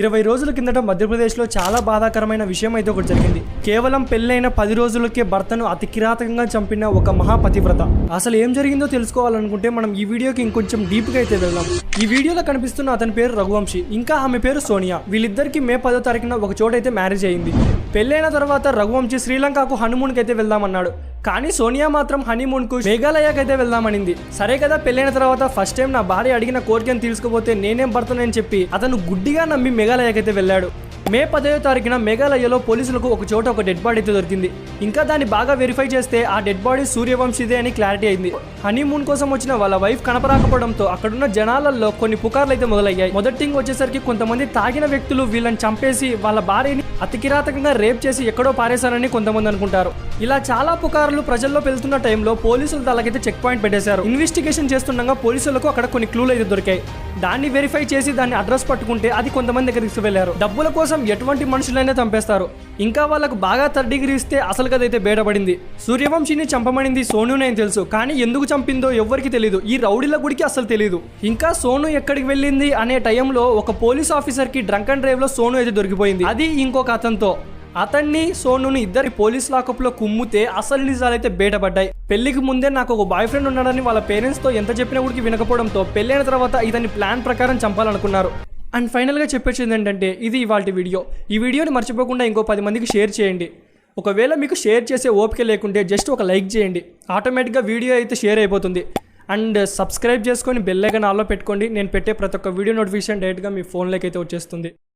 ఇరవై రోజుల కిందట మధ్యప్రదేశ్లో చాలా బాధాకరమైన విషయం అయితే ఒకటి జరిగింది. కేవలం పెళ్ళైన పది రోజులకే భర్తను అతి కిరాతకంగా చంపిన ఒక మహాపతివ్రత. అసలు ఏం జరిగిందో తెలుసుకోవాలనుకుంటే మనం ఈ వీడియోకి ఇంకొంచెం డీప్గా అయితే వెళ్దాం. ఈ వీడియోలో కనిపిస్తున్న అతని పేరు రఘువంశీ ఇంకా ఆమె పేరు సోనియా. వీళ్ళిద్దరికి మే పదో తారీఖున ఒక చోట అయితే మ్యారేజ్ అయింది. పెళ్ళైన తర్వాత రఘువంశీ శ్రీలంకకు హనుమూన్కి అయితే వెళ్దామన్నాడు. కానీ సోనియా మాత్రం హనీమూన్కు మేఘాలయకి అయితే వెళ్దామనింది. సరే కదా పెళ్ళైన తర్వాత ఫస్ట్ టైం నా భార్య అడిగిన కోరికను తీసుకుపోతే నేనేం భర్తనని చెప్పి అతను గుడ్డిగా నమ్మి మేఘాలయకైతే వెళ్ళాడు. మే పదవ తారీఖున మేఘాలయలో పోలీసులకు ఒక చోట ఒక డెడ్ బాడీ అయితే దొరికింది. ఇంకా దాన్ని బాగా వెరిఫై చేస్తే ఆ డెడ్ బాడీ సూర్యవంశీదే అని క్లారిటీ అయింది. హనీమూన్ కోసం వచ్చిన వాళ్ళ వైఫ్ కనపరాకపోవడంతో అక్కడున్న జనాలలో కొన్ని పుకార్లు అయితే మొదలయ్యాయి. మొదటి థింగ్ వచ్చేసరికి కొంతమంది తాగిన వ్యక్తులు వీళ్ళని చంపేసి వాళ్ళ భార్యని అతికిరాతకంగా రేప్ చేసి ఎక్కడో పారేశారని కొంతమంది అనుకుంటారు. ఇలా చాలా పుకార్లు ప్రజల్లో పెళ్తున్న టైంలో పోలీసులు తలకైతే చెక్ పాయింట్ పెట్టేశారు. ఇన్వెస్టిగేషన్ చేస్తుండగా పోలీసులకు అక్కడ కొన్ని క్లూలు అయితే దొరికాయి. దాన్ని వెరిఫై చేసి దాన్ని అడ్రస్ పట్టుకుంటే అది కొంతమంది దగ్గరికి తీసుకువెళ్ళారు. డబ్బుల కోసం ఎటువంటి మనుషులైనా చంపేస్తారు. ఇంకా వాళ్ళకు బాగా థర్డ్ డిగ్రీ ఇస్తే అసలు కదైతే బయటపడింది సూర్యవంశీని చంపమనింది సోనునే అని తెలుసు. కానీ ఎందుకు చంపిందో ఎవ్వరికి తెలియదు ఈ రౌడీల గుడికి అసలు తెలియదు ఇంకా సోను ఎక్కడికి వెళ్ళింది అనే టైంలో ఒక పోలీస్ ఆఫీసర్కి డ్రంక్ అండ్ డ్రైవ్లో సోను అయితే దొరికిపోయింది. అది ఇంకొక అతనితో. అతన్ని సోనుని ఇద్దరి పోలీస్ లాకప్లో కుమ్మితే అసలు నిజాలైతే బయటపడ్డాయి పెళ్ళికి ముందే నాకు ఒక బాయ్ ఫ్రెండ్ ఉన్నాడని వాళ్ళ పేరెంట్స్తో ఎంత చెప్పినా కూడా వినకపోవడంతో పెళ్ళైన తర్వాత ఇతని ప్లాన్ ప్రకారం చంపాలనుకున్నారు. అండ్ ఫైనల్గా చెప్పేసింది ఏంటంటే ఇది ఇవాళ వీడియో. ఈ వీడియోని మర్చిపోకుండా ఇంకో పది మందికి షేర్ చేయండి. ఒకవేళ మీకు షేర్ చేసే ఓపిక లేకుంటే జస్ట్ ఒక లైక్ చేయండి. ఆటోమేటిక్గా వీడియో అయితే షేర్ అయిపోతుంది. అండ్ సబ్స్క్రైబ్ చేసుకొని బెల్లైకన్ ఆల్లో పెట్టుకోండి. నేను పెట్టే ప్రతి ఒక్క వీడియో నోటిఫికేషన్ డైరెక్ట్గా మీ ఫోన్లోకి అయితే వచ్చేస్తుంది.